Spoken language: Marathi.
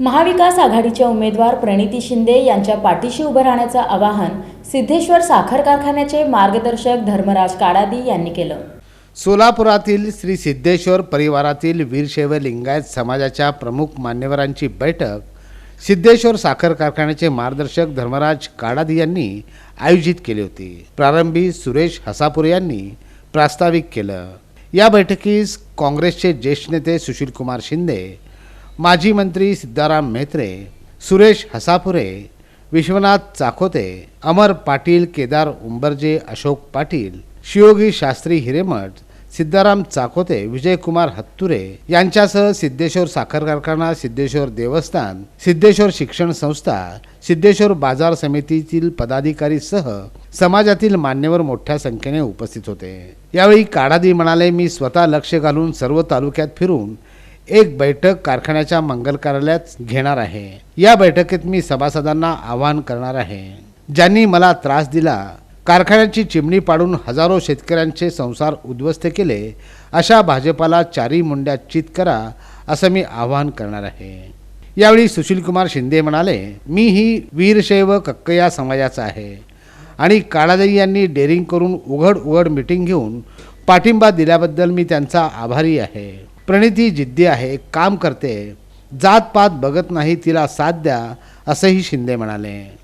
महाविकास आघाडीच्या उमेदवार प्रणिती शिंदे यांच्या पाठीशी उभं राहण्याचं आवाहन सिद्धेश्वर साखर कारखान्याचे मार्गदर्शक धर्मराज काडादी यांनी केलं. सोलापुरातील श्री सिद्धेश्वर परिवारातील वीरशैव लिंगायत समाजाच्या प्रमुख मान्यवरांची बैठक सिद्धेश्वर साखर कारखान्याचे मार्गदर्शक धर्मराज काडादी यांनी आयोजित केली होती. प्रारंभी सुरेश हसापुरे यांनी प्रास्ताविक केलं. या बैठकीस काँग्रेसचे ज्येष्ठ नेते सुशीलकुमार शिंदे माजी मंत्री सिद्धाराम म्हेत्रे सुरेश हसापुरे विश्वनाथ चाकोते अमर पाटील केदार उंबरजे अशोक पाटील शियोगी शास्त्री हिरेमठ सिद्धाराम चाकोते विजयकुमार हत्तुरे यांच्यासह सिद्धेश्वर साखर कारखाना सिद्धेश्वर देवस्थान सिद्धेश्वर शिक्षण संस्था सिद्धेश्वर बाजार समितीतील पदाधिकारीसह समाजातील मान्यवर मोठ्या संख्येने उपस्थित होते. यावेळी काडादी म्हणाले मी स्वतः लक्ष घालून सर्व तालुक्यात फिरून एक बैठक कारखान्याच्या मंगल कार्यालयात घेणार आहे. या बैठकीत मी सभासदांना आवाहन करणार आहे. ज्यांनी मला त्रास दिला कारखान्याची चिमणी पाडून हजारो शेतकऱ्यांचे संसार उद्ध्वस्त केले अशा भाजपाला चारी मुंड्या चित करा असं मी आवाहन करणार आहे. यावेळी सुशीलकुमार शिंदे म्हणाले मी ही वीरशैव कक्कया समाजाचा आहे आणि काळादेवी यांनी डेअरिंग करून उघड उघड मिटिंग घेऊन पाठिंबा दिल्याबद्दल मी त्यांचा आभारी आहे. प्रणिती जिद्दी आहे काम करते जात पात बघत नाही तिला साथ द्या असंही शिंदे म्हणाले.